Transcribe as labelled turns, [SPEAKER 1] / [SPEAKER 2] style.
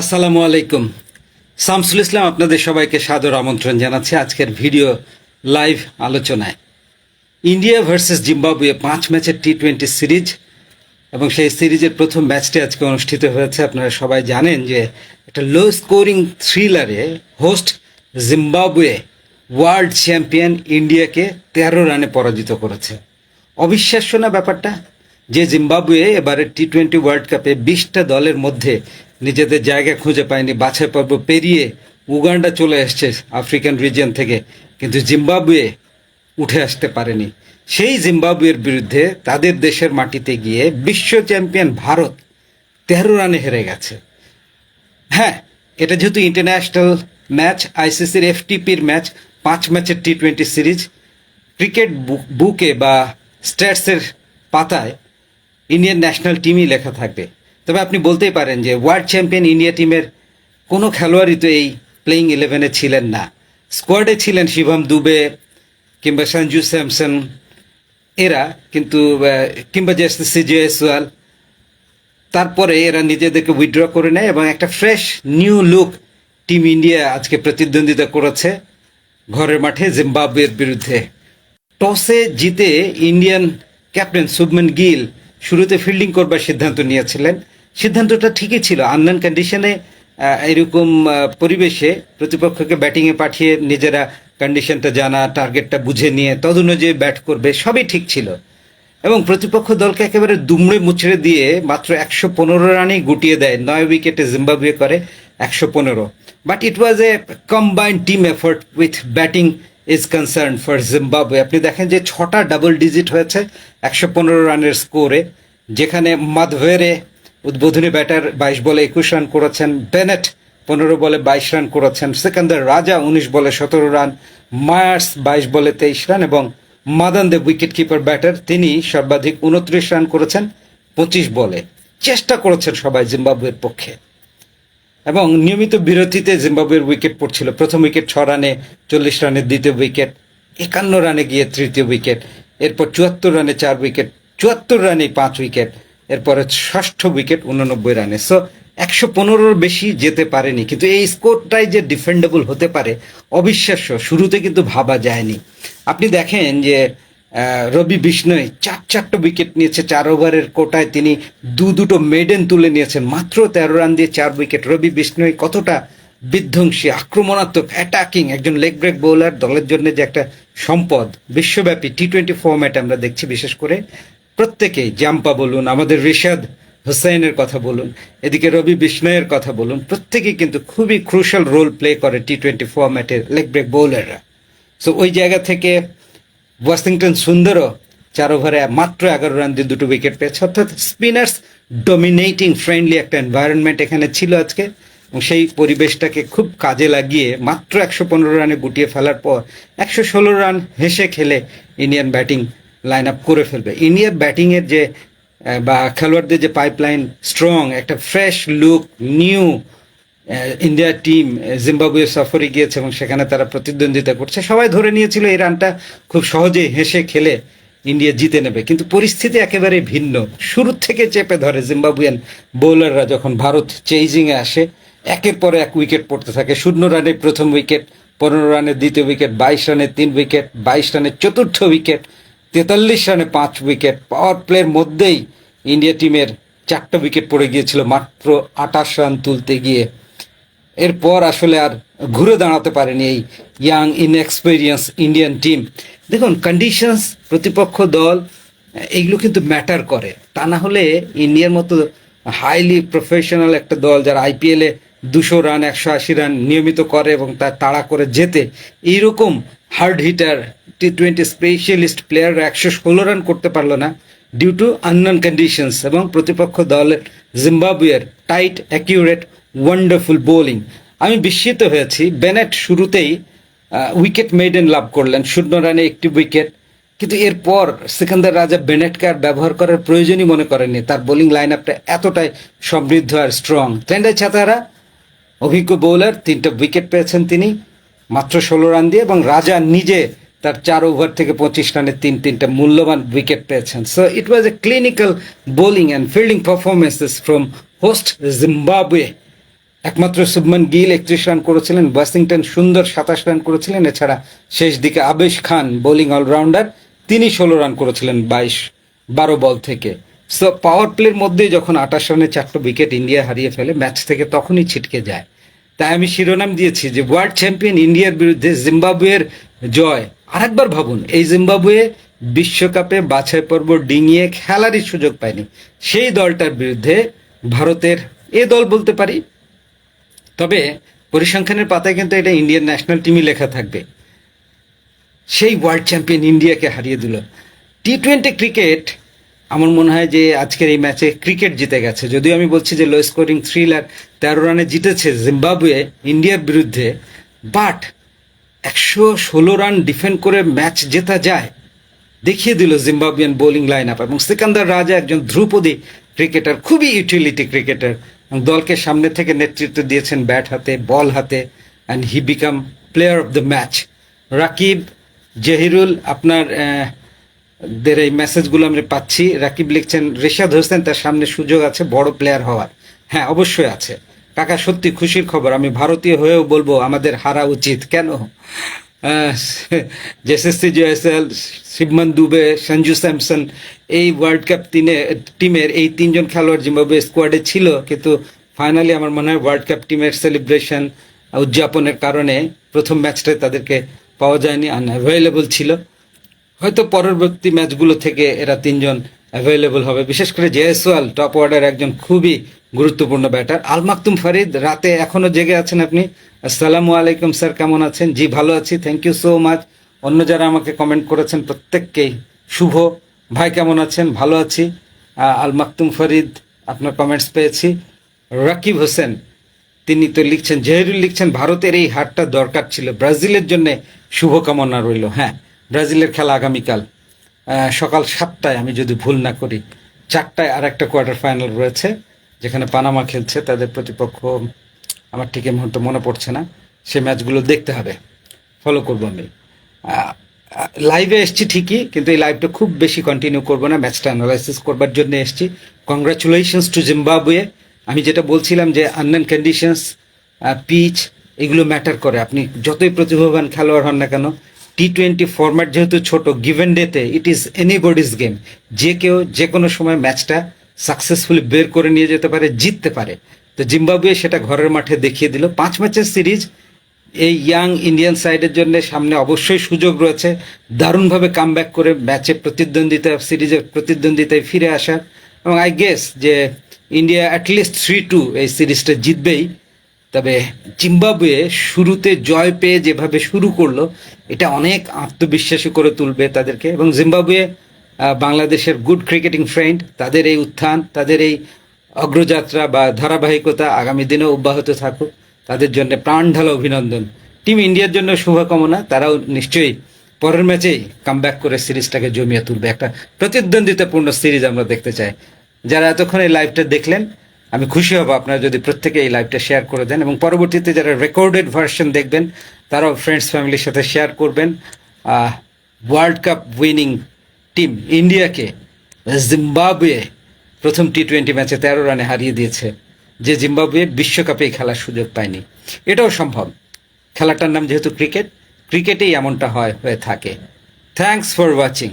[SPEAKER 1] আসসালামু আলাইকুম। শামসুল ইসলাম আপনাদের সবাইকে সাদর আমন্ত্রণ জানাচ্ছি আজকের ভিডিও লাইভ আলোচনায়। ইন্ডিয়া ভার্সেস জিম্বাবুয়ে পাঁচ ম্যাচের টি টোয়েন্টি সিরিজ এবং সেই সিরিজের প্রথম ম্যাচটি আজকে অনুষ্ঠিত হয়েছে। আপনারা সবাই জানেন যে একটা লো স্কোরিং থ্রিলারে হোস্ট জিম্বাবুয়ে ওয়ার্ল্ড চ্যাম্পিয়ন ইন্ডিয়াকে তেরো রানে পরাজিত করেছে। অবিশ্বাস্য না ব্যাপারটা? যে জিম্বাবুয়ে এবারে টি টোয়েন্টি ওয়ার্ল্ড কাপে বিশটা দলের মধ্যে নিজেদের জায়গা খুঁজে পায়নি। বাছাই পর্ব পেরিয়ে উগান্ডা চলে এসছে আফ্রিকান রিজিয়ন থেকে। কিন্তু জিম্বাবুয়ে উঠে আসতে পারেনি। সেই জিম্বাবুয়ের বিরুদ্ধে তাদের দেশের মাটিতে গিয়ে বিশ্ব চ্যাম্পিয়ন ভারত তেরো রানে হেরে গেছে। হ্যাঁ এটা যেহেতু ইন্টারন্যাশনাল ম্যাচ আইসিসির এফটিপির ম্যাচ পাঁচ ম্যাচের টি টোয়েন্টি সিরিজ ক্রিকেট বুকে বা স্ট্যাটসের পাতায় ইন্ডিয়ান ন্যাশনাল টিমই লেখা থাকবে। তবে আপনি বলতেই পারেন যে ওয়ার্ল্ড চ্যাম্পিয়ন ইন্ডিয়া টিমের কোনো খেলোয়াড়ই তো এই প্লেইং ইলেভেনে ছিলেন না। স্কোয়াডে ছিলেন শিবম দুবে কিংবা সঞ্জু স্যামসন এরা, কিন্তু কিংবা জেসি জয়সওয়াল তারপরে এরা নিজেদেরকে উইথড্র করে নেয় এবং একটা fresh new look team India আজকে প্রতিদ্বন্দ্বিতা করেছে ঘরের মাঠে জিম্বাবুয়ের বিরুদ্ধে। টসে জিতে ইন্ডিয়ান ক্যাপ্টেন শুভমন গিল শুরুতে ফিল্ডিং করবার সিদ্ধান্ত নিয়েছিলেন। সিদ্ধান্তটা ঠিকই ছিল। আনলান কন্ডিশনে এরকম পরিবেশে প্রতিপক্ষকে ব্যাটিংয়ে পাঠিয়ে নিজেরা কন্ডিশনটা জানা টার্গেটটা বুঝে নিয়ে, তদনুযায়ী ব্যাট করবে, সবই ঠিক ছিল। এবং প্রতিপক্ষ দলকে একেবারে দুমড়ে মুচড়ে দিয়ে মাত্র একশো পনেরো রানেই গুটিয়ে দেয়। নয় উইকেটে জিম্বাবুয়ে করে একশো পনেরো। But it was a combined team effort with batting is concern for Zimbabwe আপনি দেখেন যে ছটা ডাবল ডিজিট হয়েছে একশো পনেরো রানের স্কোরে যেখানে মাধভেরে উদ্বোধনী ব্যাটার বাইশ বলে একুশ রান করেছেন বেনেট, পনেরো বলে বাইশ রান করেছেন সেকান্দার রাজা, উনিশ বলে সতেরো রান মায়ার্স, বাইশ বলে তেইশ রান এবং Madan Dev wicket keeper batter তিনি সর্বাধিক উনত্রিশ রান করেছেন, পঁচিশ বলে চেষ্টা করেছেন সবাই জিম্বাবুয়ের পক্ষে। এবং নিয়মিত বিরতিতে জিম্বাবুয়ের উইকেট পড়ছিল। প্রথম উইকেট ছ রানে, চল্লিশ রানের দ্বিতীয় উইকেট, একান্ন রানে গিয়ে তৃতীয় উইকেট, এরপর চুয়াত্তর রানে চার উইকেট, চুয়াত্তর রানে পাঁচ উইকেট এরপরে ষষ্ঠ উইকেট উননব্বই রানে। সো একশো পনেরোর বেশি যেতে পারেনি। কিন্তু এই স্কোরটাই যে ডিফেন্ডেবল হতে পারে, অবিশ্বাস্য। শুরুতে কিন্তু ভাবা যায়নি। আপনি দেখেন যে রবি বিষ্ণয় চার চারটা উইকেট নিয়েছে, চার ওভারের কোটায় তিনি দু দুটো মেডেন তুলে নিয়েছেন। মাত্র তেরো রান দিয়ে চার উইকেট রবি বিষ্ণয় কতটা বিধ্বংসী, আক্রমণাত্মক অ্যাটাকিং একজন লেগ ব্রেক বোলার দলের জন্য যে একটা সম্পদ। বিশ্বব্যাপী টি টোয়েন্টি ফর্ম্যাট আমরা দেখছি, বিশেষ করে প্রত্যেকেই জাম্পা বলুন, আমাদের রিশাদ হুসাইনের কথা বলুন, এদিকে রবি বিষ্ণয়ের কথা বলুন, প্রত্যেকেই কিন্তু খুবই ক্রুশাল রোল প্লে করে টি টোয়েন্টি ফর্ম্যাটের লেগ ব্রেক বোলাররা সো ওই জায়গা থেকে ওয়াশিংটন সুন্দরও চার ওভারে মাত্র এগারো রান দিয়ে দুটো উইকেট পেয়েছে। অর্থাৎ স্পিনার্স ডমিনেটিং ফ্রেন্ডলি একটা এনভায়রনমেন্ট এখানে ছিল আজকে, এবং সেই পরিবেশটাকে খুব কাজে লাগিয়ে মাত্র একশো পনেরো রানে গুটিয়ে ফেলার পর একশো ষোলো রান হেসে খেলে ইন্ডিয়ান ব্যাটিং লাইন আপ করে ফেলবে। ইন্ডিয়ার ব্যাটিংয়ের যে বা খেলোয়াড়দের যে পাইপলাইন স্ট্রং একটা fresh look new India team Zimbabwe সফরে গিয়েছে এবং সেখানে তারা প্রতিদ্বন্দ্বিতা করছে। সবাই ধরে নিয়েছিল এই রানটা খুব সহজেই হেসে খেলে ইন্ডিয়া জিতে নেবে। কিন্তু পরিস্থিতি একেবারে ভিন্ন। শুরু থেকে চেপে ধরে জিম্বাবুয়ান বোলাররা যখন ভারত চেইজিংয়ে আসে, একের পর এক উইকেট পড়তে থাকে। শূন্য রানে প্রথম উইকেট পনেরো রানের দ্বিতীয় উইকেট বাইশ রানে তিন উইকেট বাইশ রানে চতুর্থ উইকেট তেতাল্লিশ রানে পাঁচ উইকেট। পাওয়ার প্লের মধ্যেই ইন্ডিয়া টিমের চারটা উইকেট পড়ে গিয়েছিল, মাত্র আঠাশ রান তুলতে গিয়ে। এরপর আসলে আর ঘুরে দাঁড়াতে পারেনি এই ইয়াং ইনএক্সপেরিয়েন্স ইন্ডিয়ান টিম দেখুন কন্ডিশনস প্রতিপক্ষ দল এইগুলো কিন্তু ম্যাটার করে। তা না হলে ইন্ডিয়ার মতো হাইলি প্রফেশনাল একটা দল যারা আইপিএলে দুশো রান, একশো আশি রান নিয়মিত করে এবং তার তাড়া করে যেতে এইরকম hard hitter T twenty specialist প্লেয়াররা একশো ষোলো রান করতে পারল না ডিউ টু আননন কন্ডিশনস এবং প্রতিপক্ষ দলের জিম্বাবুয়ের টাইট অ্যাকিউরেট ওয়ান্ডারফুল বোলিং আমি বিস্মিত হয়েছি। বেনেট শুরুতেই উইকেট মেডেন লাভ করলেন। শূন্য রানে একটি উইকেট কিন্তু এরপর সিকান্দার রাজা বেনেটকে আর ব্যবহার করার প্রয়োজনই মনে করেননি। তার বোলিং লাইন আপটা এতটাই সমৃদ্ধ আর স্ট্রং ট্রেন্ডাই ছাতারা অভিজ্ঞ বোলার তিনটা উইকেট পেয়েছেন তিনি। মাত্র ষোলো রান দিয়ে এবং রাজা নিজে তার চার ওভার থেকে পঁচিশ রানে তিন তিনটা মূল্যবান উইকেট পেয়েছেন। So it was a clinical bowling and fielding performances from host Zimbabwe একমাত্র শুভমান গিল একত্রিশ রান করেছিলেন, ওয়াশিংটন সুন্দর সাতাশ রান করেছিলেন, এছাড়া শেষ দিকে আবেশ খান বোলিং অলরাউন্ডার তিনি ষোলো রান করেছিলেন বাইশ, বারো বল থেকে। সো পাওয়ার প্লের মধ্যেই যখন আঠাশ রানে চারটো উইকেট ইন্ডিয়া হারিয়ে ফেলে ম্যাচ থেকে তখনই ছিটকে যায়। তাই আমি শিরোনাম দিয়েছি যে ওয়ার্ল্ড চ্যাম্পিয়ন ইন্ডিয়ার বিরুদ্ধে জিম্বাবুয়ের জয় আরেকবার ভাবুন, এই জিম্বাবুয়ে বিশ্বকাপে বাছাই পর্ব ডিঙিয়ে খেলারই সুযোগ পায়নি। সেই দলটার বিরুদ্ধে ভারতের এ দল বলতে পারি। তবে পরিসংখ্যানের পাতায় কিন্তু এটা ইন্ডিয়ান ন্যাশনাল টিমই লেখা থাকবে। সেই ওয়ার্ল্ড চ্যাম্পিয়ন ইন্ডিয়াকে হারিয়ে দিল। টি টোয়েন্টি ক্রিকেট, আমার মনে হয় যে আজকের এই ম্যাচে ক্রিকেট জিতে গেছে। যদিও আমি বলছি যে লো স্কোরিং থ্রিলার, তেরো রানে জিতেছে জিম্বাবুয়ে ইন্ডিয়ার বিরুদ্ধে। বাট একশো ষোলো রান ডিফেন্ড করে ম্যাচ জেতা যায়, দেখিয়ে দিল জিম্বাবুয়ান বোলিং লাইন আপ এবং সিকান্দার রাজা একজন ধ্রুপদী ক্রিকেটার খুবই ইউটিলিটি ক্রিকেটার দলকে সামনে থেকে নেতৃত্ব দিয়েছেন ব্যাট হাতে বল হাতে and he became player of the match Rakib, Zahirul, আপনার দের এই মেসেজগুলো আমরা পাচ্ছি। রাকিব লিখছেন, রেশাদ হোসেন তার সামনে সুযোগ আছে, বড় প্লেয়ার হওয়ার। হ্যাঁ অবশ্যই আছে। কাকা, সত্যি খুশির খবর। আমি ভারতীয় হয়েও বলব, আমাদের হারা উচিত। কেন? জেসএসসি জয়সেল শিবমান দুবে, সঞ্জু স্যামসন, এই ওয়ার্ল্ড কাপ তিনে টিমের এই তিনজন খেলোয়াড় জিম্বাবুয়ে স্কোয়াডে ছিল, কিন্তু ফাইনালি আমার মনে হয় ওয়ার্ল্ড কাপ টিমের সেলিব্রেশন উদযাপনের কারণে প্রথম ম্যাচটায় তাদেরকে পাওয়া যায়নি আনঅ্যাভেলেবল ছিল। হয়তো পরবর্তী ম্যাচগুলো থেকে এরা তিনজন অ্যাভেলেবল হবে। বিশেষ করে জেএসওয়াল টপ অর্ডার একজন খুবই গুরুত্বপূর্ণ ব্যাটার। আল মাকতুম ফারিদ, রাতে এখনও জেগে আছেন আপনি। আসসালামু আলাইকুম, স্যার, কেমন আছেন? জি, ভালো আছি থ্যাংক ইউ সো মাচ অন্য যারা আমাকে কমেন্ট করেছেন, প্রত্যেককেই শুভ। ভাই, কেমন আছেন? ভালো আছি। আল মাকতুম ফরিদ, আপনার কমেন্টস পেয়েছি। রাকিব হোসেন, তিনি তো লিখছেন, জহিরুল লিখছেন, ভারতের এই হারটা দরকার ছিল। ব্রাজিলের জন্য শুভকামনা রইল হ্যাঁ ব্রাজিলের খেলা আগামীকাল। সকাল সাতটায়, আমি যদি ভুল না করি, চারটায় আর একটা কোয়ার্টার ফাইনাল রয়েছে। যেখানে পানামা খেলছে, তাদের প্রতিপক্ষ আমার ঠিক এই মুহূর্তে মনে পড়ছে না। সে ম্যাচগুলো দেখতে হবে। ফলো করব আমি। লাইভে এসছি ঠিকই, কিন্তু এই লাইভটা খুব বেশি কন্টিনিউ করব না। ম্যাচটা অ্যানালাইসিস করবার জন্য এসছি। কংগ্রাচুলেশনস টু জিম্বাবুয়ে আমি যেটা বলছিলাম যে আননান কন্ডিশনস পিচ এগুলো ম্যাটার করে। আপনি যতই প্রতিভাবান খেলোয়াড় হন না কেন টি টোয়েন্টি ফরম্যাট যেহেতু ছোট গিভেন ডেতে ইট ইজ এনিবডিজ গেম যে কেউ, যে কোনো সময় ম্যাচটা সাকসেসফুলি বের করে নিয়ে যেতে পারে, জিততে পারে। তো জিম্বাবুয়ে সেটা ঘরের মাঠে দেখিয়ে দিল। পাঁচ ম্যাচের সিরিজ, এই ইয়াং ইন্ডিয়ান সাইডের জন্য সামনে অবশ্যই সুযোগ রয়েছে। দারুণভাবে কাম করে ম্যাচে প্রতিদ্বন্দ্বিতা, সিরিজের প্রতিদ্বন্দ্বিতায় ফিরে আসার। এবং আই গেস যে India at least three two এই সিরিজটা জিতবেই। তবে জিম্বাবুয়ে শুরুতে জয় পেয়ে যেভাবে শুরু করল, এটা অনেক আত্মবিশ্বাসী করে তুলবে তাদেরকে। এবং জিম্বাবুয়ে বাংলাদেশের গুড ক্রিকেটিং ফ্রেন্ড তাদের এই উত্থান, তাদের এই অগ্রযাত্রা বা ধারাবাহিকতা আগামী দিনেও অব্যাহত থাকুক। তাদের জন্য প্রাণ ঢালা অভিনন্দন। টিম ইন্ডিয়ার জন্য শুভকামনা। তারাও নিশ্চয়ই পরের ম্যাচেই কাম করে সিরিজটাকে জমিয়ে তুলবে। একটা প্রতিদ্বন্দ্বিতাপূর্ণ সিরিজ আমরা দেখতে চাই। যারা এতক্ষণ এই লাইভটা দেখলেন, আমি খুশি হব আপনারা যদি প্রত্যেকে এই লাইভটা শেয়ার করে দেন এবং পরবর্তীতে যারা রেকর্ডেড ভার্সন দেখবেন, তারাও ফ্রেন্ডস ফ্যামিলির সাথে শেয়ার করবেন। ওয়ার্ল্ড কাপ উইনিং টিম ইন্ডিয়াকে জিম্বাবুয়ে প্রথম টি টোয়েন্টি ম্যাচে তেরো রানে হারিয়ে দিয়েছে, যে জিম্বাবুয়ে বিশ্বকাপে খেলার সুযোগ পায়নি। এটাও সম্ভব। খেলাটার নাম যেহেতু ক্রিকেট, ক্রিকেটেই এমনটা হয়, হয়ে থাকে। Thanks for watching